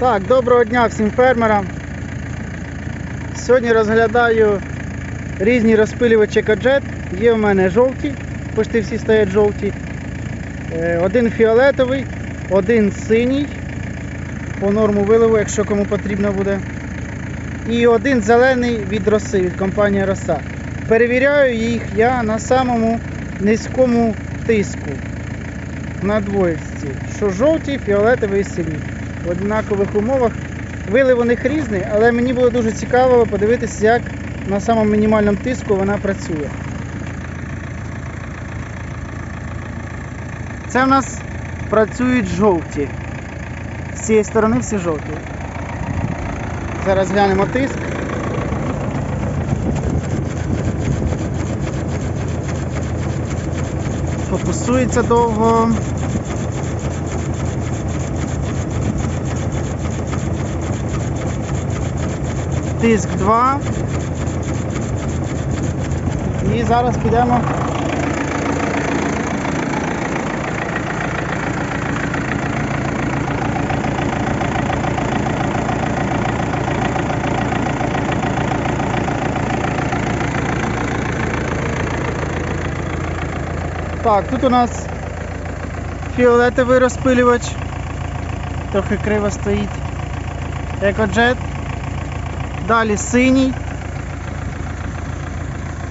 Так, доброго дня всім фермерам. Сьогодні розглядаю різні розпилювачі коджет. Є в мене жовті, почти всі стоять жовті. Е, Один фіолетовий, один синій по норму виливу, якщо кому потрібно буде. І один зелений від роси, від компанії Роса. Перевіряю їх я на самому низькому тиску. На двоєчці. Що жовті, фіолетовий і синій в однакових умовах. Вилив у них різний, але мені було дуже цікаво подивитися, як на самому мінімальному тиску вона працює. Це в нас працюють жовті. З цієї сторони всі жовті. Зараз глянемо тиск. Фокусується довго. Тиск 2. І зараз підемо. Так, тут у нас фіолетовий розпилювач. Трохи криво стоїть. Екоджет. Далі синій.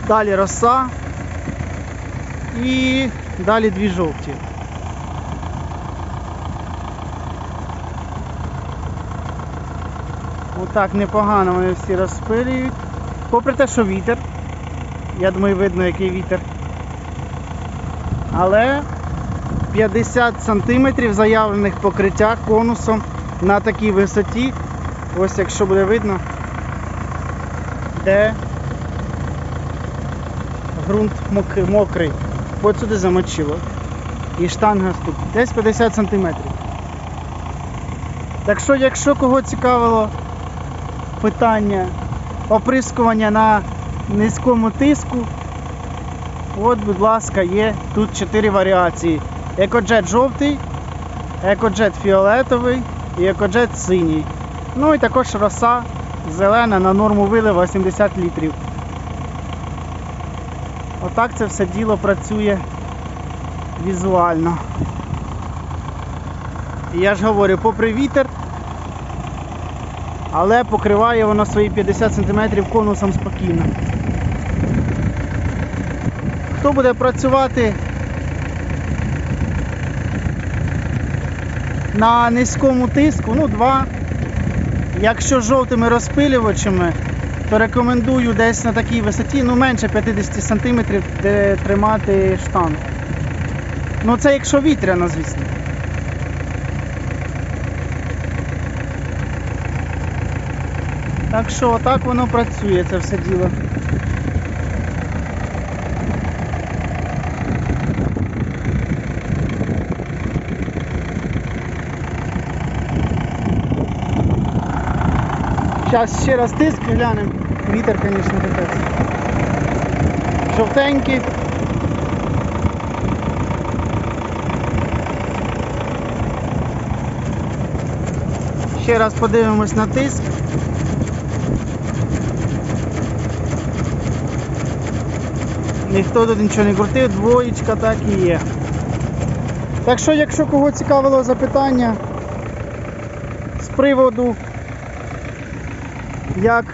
Далі роса. І далі дві жовті. Отак непогано вони всі розпилюють. Попри те, що вітер. Я думаю, видно, який вітер. Але 50 см заявлених покриття конусом на такій висоті. Ось якщо буде видно, де ґрунт мокрий. От сюди замочило. І штанга тут. Десь 50 см. Так що, якщо кого цікавило питання оприскування на низькому тиску, от, будь ласка, є тут 4 варіації. Екоджет жовтий, екоджет фіолетовий і екоджет синій. Ну і також роса зелена на норму вилива 70 літрів. Отак це все діло працює візуально. Я ж говорю, попри вітер, але покриває воно свої 50 см конусом спокійно. Хто буде працювати на низькому тиску, ну 2. Якщо жовтими розпилювачами, то рекомендую десь на такій висоті, ну менше 50 см, де тримати штангу. Ну це якщо вітряно, звісно. Так що отак воно працює, це все діло. Зараз ще раз тиск глянемо. Вітер, звісно, капець. Жовтенький. Ще раз подивимось на тиск. Ніхто тут нічого не крутив, двоєчка так і є. Так що, якщо кого цікавило запитання з приводу як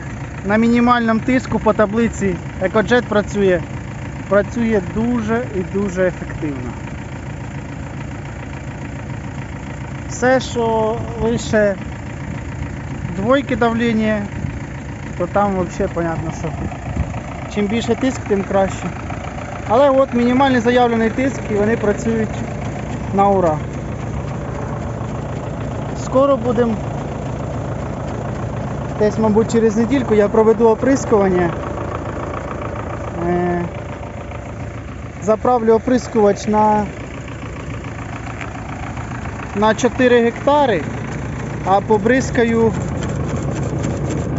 на мінімальному тиску по таблиці EcoJet працює, працює дуже і дуже ефективно. Все, що лише двойки давлення, то там взагалі понятно, що чим більше тиск, тим краще. Але от мінімальний заявлений тиск і вони працюють на ура. Скоро будемо Десь, мабуть, через недільку я проведу оприскування. Е, Заправлю оприскувач на, на 4 гектари, а побризкаю,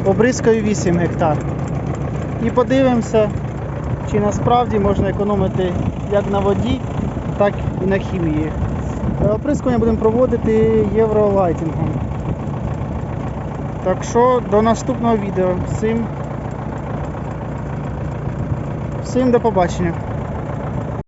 побризкаю 8 гектар. І подивимося, чи насправді можна економити як на воді, так і на хімії. Оприскування будемо проводити євролайтингом. Так що до наступного відео. Всім, всім до побачення.